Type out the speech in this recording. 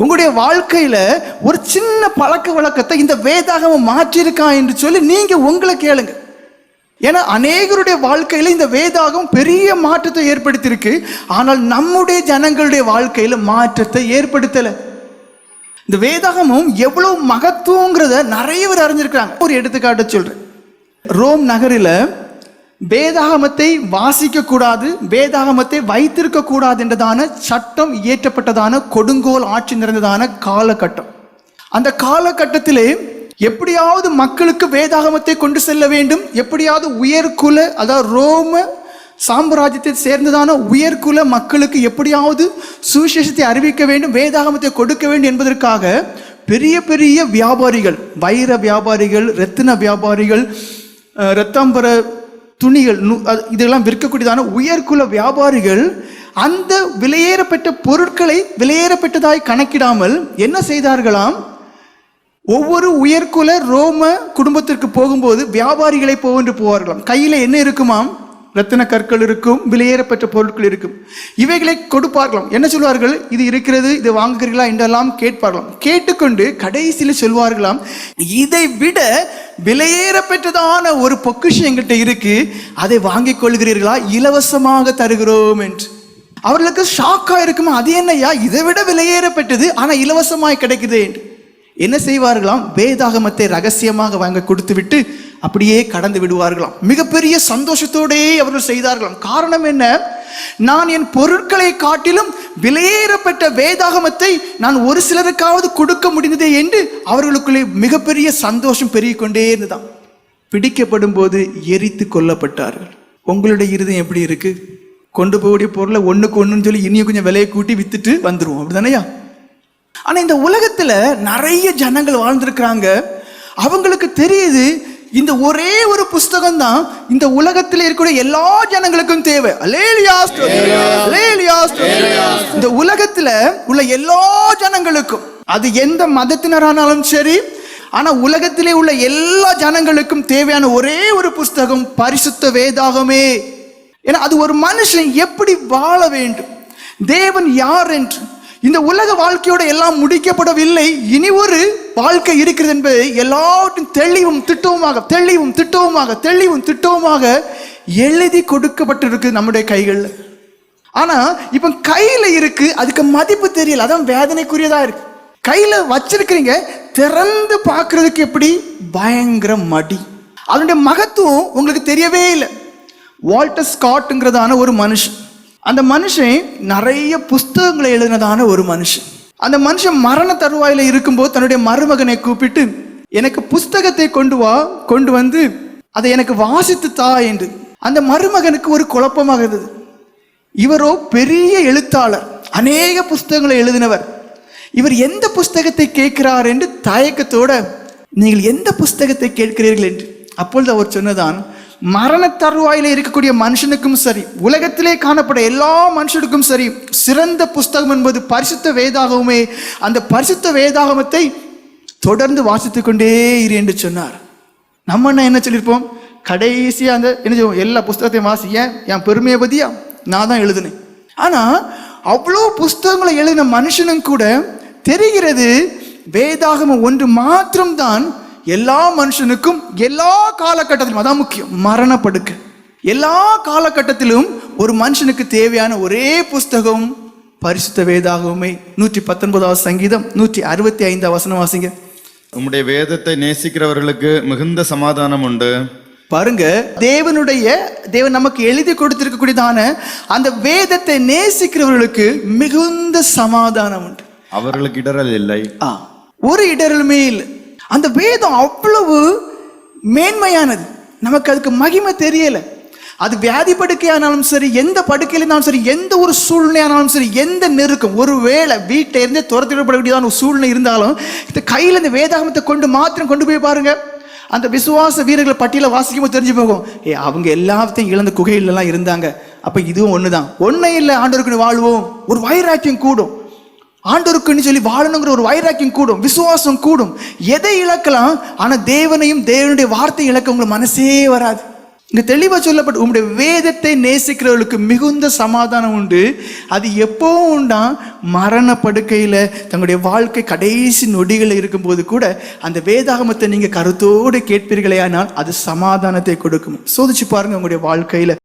உங்களுடைய வாழ்க்கையில ஒரு சின்ன பழக்க வழக்கத்தை இந்த வேதாகமம் மாற்றியிருக்கான் என்று சொல்லி நீங்க உங்களை கேளுங்க. ஏன்னா அநேகருடைய வாழ்க்கையில இந்த வேதாகம் பெரிய மாற்றத்தை ஏற்படுத்தியிருக்கு. ஆனால் நம்முடைய ஜனங்களுடைய வாழ்க்கையில மாற்றத்தை ஏற்படுத்தல. இந்த வேதாகமும் எவ்வளவு மகத்துவங்கிறத நிறைய பேர் அறிஞ்சிருக்கிறாங்க. ஒரு எடுத்துக்காட்டு சொல்றேன். ரோம் நகரில் வேதாகமத்தை வாசிக்க கூடாது வேதாகமத்தை வைத்திருக்க கூடாது என்றதான சட்டம் இயற்றப்பட்டதான கொடுங்கோல் ஆட்சி நிறைந்ததான காலகட்டம். அந்த காலகட்டத்திலே எப்படியாவது மக்களுக்கு வேதாகமத்தை கொண்டு செல்ல வேண்டும் எப்படியாவது உயர்குல அதாவது ரோம சாம்ராஜ்யத்தை சேர்ந்ததான உயர்குல மக்களுக்கு எப்படியாவது சுவிசேஷத்தை அறிவிக்க வேண்டும் வேதாகமத்தை கொடுக்க வேண்டும் என்பதற்காக பெரிய பெரிய வியாபாரிகள் வைர வியாபாரிகள் ரத்தின வியாபாரிகள் ரத்தாம்பர துணிகள் நு- அது- இதெல்லாம் விற்கக்கூடியதான உயர்குல வியாபாரிகள் அந்த விலையேறப்பட்ட பொருட்களை விலையேறப்பட்டதாய் கணக்கிடாமல் என்ன செய்தார்களாம்? ஒவ்வொரு உயர்குல ரோம குடும்பத்திற்கு போகும்போது வியாபாரிகளை போவென்று போவார்களாம். கையில் என்ன இருக்குமாம்? ரத்தின கற்கள் இருக்கும் விலையேறப்பட்ட பொருட்கள் இருக்கும். இவைகளை கொடுப்பார்களாம் என்ன சொல்வார்கள்? இது இருக்கிறது இது வாங்குகிறீர்களா என்றெல்லாம் கேட்பார்களாம் கேட்டுக்கொண்டு கடைசியில் சொல்வார்களாம் இதை விட விலையேறப்பட்டதான ஒரு பொக்கிஷம் எங்கிட்ட இருக்கு அதை வாங்கிக் கொள்கிறீர்களா? இலவசமாக தருகிறோம் என்று. அவர்களுக்கு ஷாக்காக இருக்குமா? அது என்னய்யா? இதை விட விலையேறப்பட்டது ஆனால் இலவசமாய் கிடைக்குது என்று. என்ன செய்வார்களாம்? வேதாகமத்தை ரகசியமாக வாங்க கொடுத்து விட்டு அப்படியே கடந்து விடுவார்களாம். மிகப்பெரிய சந்தோஷத்தோடே அவர்கள் செய்தார்களாம். காரணம் என்ன? நான் என் பொருட்களை காட்டிலும் விலையேறப்பட்ட வேதாகமத்தை நான் ஒரு சிலருக்காவது கொடுக்க முடிந்ததே என்று அவர்களுக்குள்ளே மிகப்பெரிய சந்தோஷம் பெருகிக் கொண்டே இருந்ததாம். பிடிக்கப்படும் போது எரித்து கொல்லப்பட்டார்கள். உங்களுடைய இருதயம் எப்படி இருக்கு? கொண்டு போகக்கூடிய பொருளை ஒன்றுக்கு ஒன்றுன்னு சொல்லி இனியும் கொஞ்சம் விலையை கூட்டி வித்துட்டு வந்துடுவோம் அப்படிதானையா? ஆனால் இந்த உலகத்தில் நிறைய ஜனங்கள் வாழ்ந்துருக்கிறாங்க. அவங்களுக்கு தெரியுது இந்த ஒரே ஒரு புஸ்தகம் தான் இந்த உலகத்தில் இருக்கக்கூடிய எல்லா ஜனங்களுக்கும் தேவை. இந்த உலகத்துல உள்ள எல்லா ஜனங்களுக்கும் அது எந்த மதத்தினரானாலும் சரி ஆனா உலகத்திலே உள்ள எல்லா ஜனங்களுக்கும் தேவையான ஒரே ஒரு புஸ்தகம் பரிசுத்த வேதாகமே. ஏன்னா அது ஒரு மனுஷன் எப்படி வாழ வேண்டும்? தேவன் யார் என்று இந்த உலக வாழ்க்கையோட எல்லாம் முடிக்கப்படவில்லை. இனி ஒரு வாழ்க்கை இருக்கிறது என்பதை எல்லாவற்றும் தெளிவும் திட்டவுமாக தெளிவும் திட்டவுமாக தெளிவும் திட்டவுமாக எழுதி கொடுக்கப்பட்டிருக்கு நம்முடைய கைகளில் ஆனால் இப்போ கையில் இருக்கு அதுக்கு மதிப்பு தெரியல. அதான் வேதனைக்குரியதாக இருக்கு. கையில் வச்சிருக்கிறீங்க திறந்து பார்க்கறதுக்கு எப்படி? பயங்கர மடி. அதனுடைய மகத்துவம் உங்களுக்கு தெரியவே இல்லை. வால்டர் ஸ்காட்டுங்கிறதான ஒரு மனுஷன். அந்த மனுஷன் நிறைய புஸ்தகங்களை எழுதினதான ஒரு மனுஷன். அந்த மனுஷன் மரண தருவாயில இருக்கும்போது தன்னுடைய மருமகனை கூப்பிட்டு எனக்கு புஸ்தகத்தை கொண்டு வா கொண்டு வந்து அதை எனக்கு வாசித்து தா என்று. அந்த மருமகனுக்கு ஒரு குழப்பமாக இருந்தது. இவரோ பெரிய எழுத்தாளர் அநேக புஸ்தகங்களை எழுதினவர். இவர் எந்த புஸ்தகத்தை கேட்கிறார் என்று தயக்கத்தோட நீங்கள் எந்த புஸ்தகத்தை கேட்கிறீர்கள்? என்று. அப்பொழுது அவர் சொன்னதான் மரண தருவாயில இருக்கக்கூடிய மனுஷனுக்கும் சரி உலகத்திலே காணப்பட எல்லா மனுஷனுக்கும் சரி சிறந்த புஸ்தகம் என்பது பரிசுத்த வேதாகமே அந்த பரிசுத்த வேதாகமத்தை தொடர்ந்து வாசித்து கொண்டே இரு என்று சொன்னார். நம்ம என்ன என்ன சொல்லியிருப்போம்? கடைசியாக அந்த என்ன செய்வோம் எல்லா புஸ்தகத்தையும் வாசிக்க என் பெருமையை பத்தியா? நான் தான் எழுதினேன். ஆனால் அவ்வளோ புஸ்தகங்களை எழுதின மனுஷனும் கூட தெரிகிறது வேதாகமம் ஒன்று மாத்திரம்தான் எல்லா மனுஷனுக்கும் எல்லா காலகட்டத்திலும் அதான் முக்கியம் மரணப்படுக்க. எல்லா காலகட்டத்திலும் ஒரு மனுஷனுக்கு தேவையான ஒரே புஸ்தகம் பரிசுத்த வேதாகமே நூற்றி பத்தொன்பதாவது சங்கீதம் நூற்றி அறுபத்தி ஐந்தாவது வசனம் வாசிங்க. உம்முடைய வேதத்தை நேசிக்கிறவர்களுக்கு மிகுந்த சமாதானம் உண்டு. பாருங்க தேவனுடைய தேவன் நமக்கு எழுதி கொடுத்திருக்கக்கூடியதான அந்த வேதத்தை நேசிக்கிறவர்களுக்கு மிகுந்த சமாதானம் உண்டு. அவர்களுக்கு இடரல் இல்லை. ஆ ஒரு இடரலுமே இல்லை. அந்த வேதம் அவ்வளவு மேன்மையானது. நமக்கு அதுக்கு மகிமை தெரியல. அது வியாதி படுக்கையானாலும் சரி எந்த படுக்கையில இருந்தாலும் சரி எந்த ஒரு சூழ்நிலையானாலும் சரி எந்த நெருக்கம். ஒரு வேளை வீட்டில இருந்தே துரத்திடப்படக்கூடியதான ஒரு சூழ்நிலை இருந்தாலும் இந்த கையில் இந்த வேதாகமத்தை கொண்டு மாத்திரம் கொண்டு போய் பாருங்க. அந்த விசுவாச வீரர்களை பட்டியலை வாசிக்கும் போது தெரிஞ்சு போகும். ஏ அவங்க எல்லாத்தையும் இழந்த குகையிலலாம் இருந்தாங்க. அப்போ இதுவும் ஒன்று தான் ஒன்றே இல்லை ஆண்டவருக்கு வாழ்வோம். ஒரு வைராக்கியம் கூடும். ஆண்டோருக்குன்னு சொல்லி வாழணுங்கிற ஒரு வைராக்கியம் கூடும் விசுவாசம் கூடும். எதை இழக்கலாம்? ஆனால் தேவனையும் தேவனுடைய வார்த்தை இழக்க உங்களை மனசே வராது. இங்கே தெளிவாக சொல்லப்பட்டு உங்களுடைய வேதத்தை நேசிக்கிறவர்களுக்கு மிகுந்த சமாதானம் உண்டு. அது எப்பவும் உண்டா? மரண தங்களுடைய வாழ்க்கை கடைசி நொடிகள் இருக்கும்போது கூட அந்த வேதாகமத்தை நீங்கள் கருத்தோடு கேட்பீர்களே ஆனால் அது சமாதானத்தை கொடுக்கும். சோதிச்சு பாருங்கள் உங்களுடைய வாழ்க்கையில்.